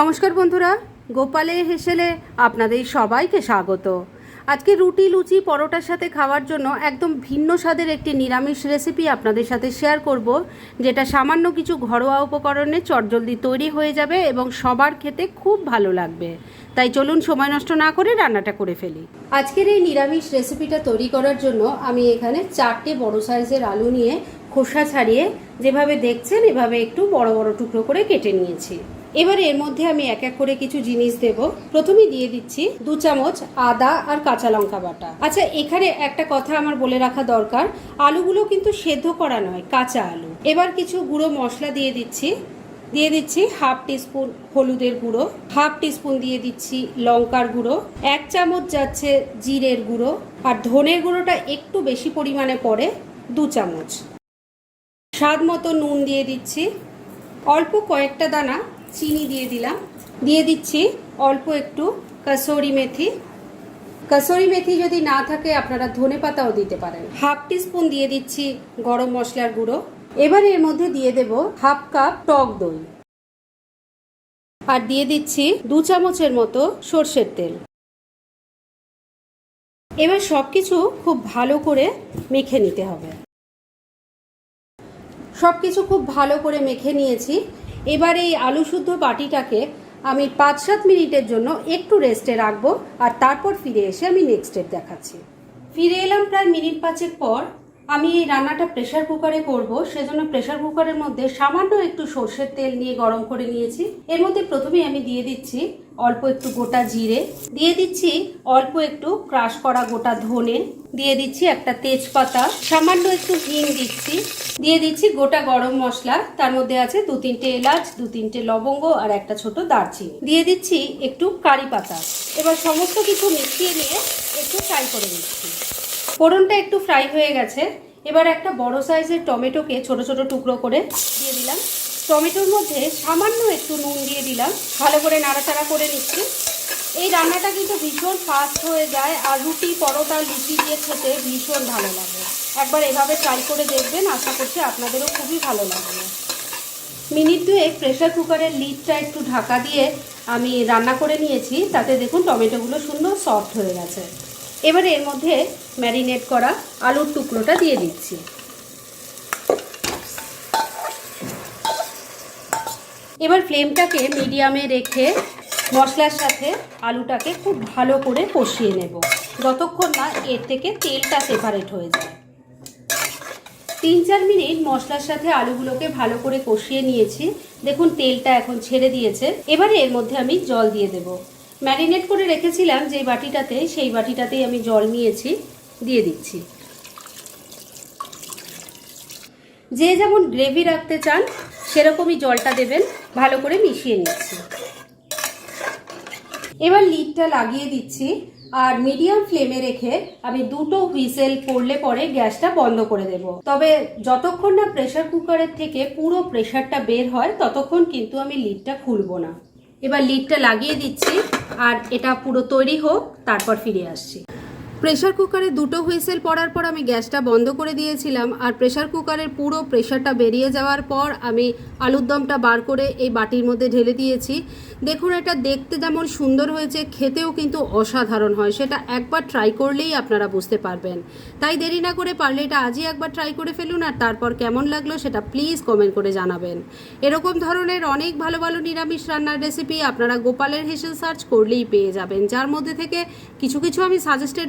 নমস্কার বন্ধুরা, গোপালে হেসেলে আপনাদের সবাইকে স্বাগত। আজকে রুটি, লুচি, পরোটার সাথে খাওয়ার জন্য একদম ভিন্ন স্বাদের একটি নিরামিষ রেসিপি আপনাদের সাথে শেয়ার করব, যেটা সামান্য কিছু ঘরোয়া উপকরণে চটজলদি তৈরি হয়ে যাবে এবং সবার খেতে খুব ভালো লাগবে। তাই চলুন সময় নষ্ট না করে রান্নাটা করে ফেলি। আজকের এই নিরামিষ রেসিপিটা তৈরি করার জন্য আমি এখানে চারটে বড় সাইজের আলু নিয়ে খোসা ছাড়িয়ে যেভাবে দেখছেন, এভাবে একটু বড় বড় টুকরো করে কেটে নিয়েছি। এবার এর মধ্যে আমি এক এক করে কিছু জিনিস দেব। প্রথমে দিয়ে দিচ্ছি দু চামচ আদা আর কাঁচা লঙ্কা বাটা। আচ্ছা এখানে একটা কথা আমার বলে রাখা দরকার, আলুগুলো কিন্তু সেদ্ধ করা নয়, কাঁচা আলু। এবার কিছু গুঁড়ো মশলা দিয়ে দিচ্ছি। দিয়ে দিচ্ছি হাফ টিস্পুন হলুদের গুঁড়ো, হাফ টিস্পুন দিয়ে দিচ্ছি লঙ্কার গুঁড়ো, এক চামচ যাচ্ছে জিরের গুঁড়ো, আর ধনের গুঁড়োটা একটু বেশি পরিমাণে পড়ে দু চামচ। স্বাদ মতো নুন দিয়ে দিচ্ছি। অল্প কয়েকটা দানা চিনি দিয়ে দিলাম। দিয়ে দিচ্ছি অল্প একটু কাসুরি মেথি। কাসুরি মেথি যদি না থাকে, আপনারা ধনে পাতাও দিতে পারেন। হাফ টিস্পুন দিয়ে দিচ্ছি গরম মশলার গুঁড়ো। এবার এর মধ্যে দিয়ে দেব হাফ কাপ টক দই। আর দিয়ে দিচ্ছি দু চামচের মতো সর্ষের তেল। এবার সব কিছু খুব ভালো করে মেখে নিতে হবে। সব কিছু খুব ভালো করে মেখে নিয়েছি। এবার এই আলু শুদ্ধ বাটিটাকে আমি পাঁচ সাত মিনিটের জন্য একটু রেস্টে রাখব আর তারপর ফিরে এসে আমি নেক্সট স্টেপ দেখাচ্ছি। ফিরে এলাম প্রায় মিনিট পাঁচের পর আমি এই রান্নাটা প্রেশার কুকারে করব, সেজন্য প্রেশার কুকারের মধ্যে সামান্য একটু সর্ষের তেল নিয়ে গরম করে নিয়েছি। এর মধ্যে প্রথমেই আমি দিয়ে দিচ্ছি অল্প একটু গোটা জিরে, দিয়ে দিচ্ছি অল্প একটু ক্রাশ করা গোটা ধনে, দিয়ে দিচ্ছি একটা তেজপাতা, সামান্য একটু হিং দিচ্ছি, দিয়ে দিচ্ছি গোটা গরম মশলা, তার মধ্যে আছে দু তিনটে এলাচ, দু তিনটে লবঙ্গ আর একটা ছোট দারচিনি। দিয়ে দিচ্ছি একটু কারি পাতা। এবার সমস্ত কিছু মিশিয়ে নিয়ে একটু ফ্রাই করে নিচ্ছি। ফোড়নটা একটু ফ্রাই হয়ে গেছে। এবার একটা বড় সাইজের টমেটোকে ছোট ছোট টুকরো করে দিয়ে দিলাম। টমেটোর মধ্যে সামান্য একটু নুন দিয়ে দিলাম। ভালো করে নাড়াচাড়া করে নিচ্ছি। এই রান্নাটা কিন্তু ভীষণ ফাস্ট হয়ে যায় আর রুটি, পরোটা, লুচি দিয়ে খেতে ভীষণ ভালো লাগে। একবার এভাবে ট্রাই করে দেখবেন, আশা করছি আপনাদেরও খুবই ভালো লাগবে। মিনিট দুয়েক প্রেশার কুকারের লিডটা একটু ঢাকা দিয়ে আমি রান্না করে নিয়েছি। তাতে দেখুন টমেটোগুলো সুন্দর সফট হয়ে গেছে। এবার এর মধ্যে ম্যারিনেট করা আলুর টুকরোটা দিয়ে দিচ্ছি। এবার ফ্লেমটাকে মিডিয়ামে রেখে মশলার সাথে আলুটাকে খুব ভালো করে কষিয়ে নেব। যতক্ষণ না এর থেকে তেলটা সেপারেট হয়ে যায়। তিন চার মিনিট মশলার সাথে আলুগুলোকে ভালো করে কষিয়ে নিয়েছি। দেখুন তেলটা এখন ছেড়ে দিয়েছে। এবারে এর মধ্যে আমি জল দিয়ে দেব। ম্যারিনেট করে রেখেছিলাম যে বাটিটাতে, সেই বাটিটাতেই আমি জল নিয়েছি, দিয়ে দিচ্ছি। যে যেমন গ্রেভি রাখতে চান, সেরকমই জলটা দেবেন, ভালো করে মিশিয়ে নিচ্ছি। এবার লিডটা লাগিয়ে দিচ্ছি, আর মিডিয়াম ফ্লেমে রেখে আমি দুটো হুইসেল পড়লে পরে গ্যাসটা বন্ধ করে দেব। তবে যতক্ষণ না প্রেশার কুকারের থেকে পুরো প্রেশারটা বের হয়, ততক্ষণ কিন্তু আমি লিডটা খুলবো না। এবার লিডটা লাগিয়ে দিচ্ছি আর এটা পুরো তৈরি হোক তারপর ফিরে আসছি। প্রেশার কুকারে দুটো হুইসেল পড়ার পর আমি গ্যাসটা বন্ধ করে দিয়েছিলাম আর প্রেশার কুকারের পুরো প্রেশারটা বেরিয়ে যাওয়ার পর আমি আলুর দমটা বার করে এই বাটির মধ্যে ঢেলে দিয়েছি। দেখুন, এটা দেখতে যেমন সুন্দর হয়েছে, খেতেও কিন্তু অসাধারণ হয়। সেটা একবার ট্রাই করলেই আপনারা বুঝতে পারবেন। তাই দেরি না করে পারলে এটা আজই একবার ট্রাই করে ফেলুন আর তারপর কেমন লাগল সেটা প্লিজ কমেন্ট করে জানাবেন। এরকম ধরনের অনেক ভালো ভালো নিরামিষ রান্নার রেসিপি আপনারা গোপালের হেসেল সার্চ করলেই পেয়ে যাবেন, যার মধ্যে থেকে কিছু কিছু আমি সাজেস্টেড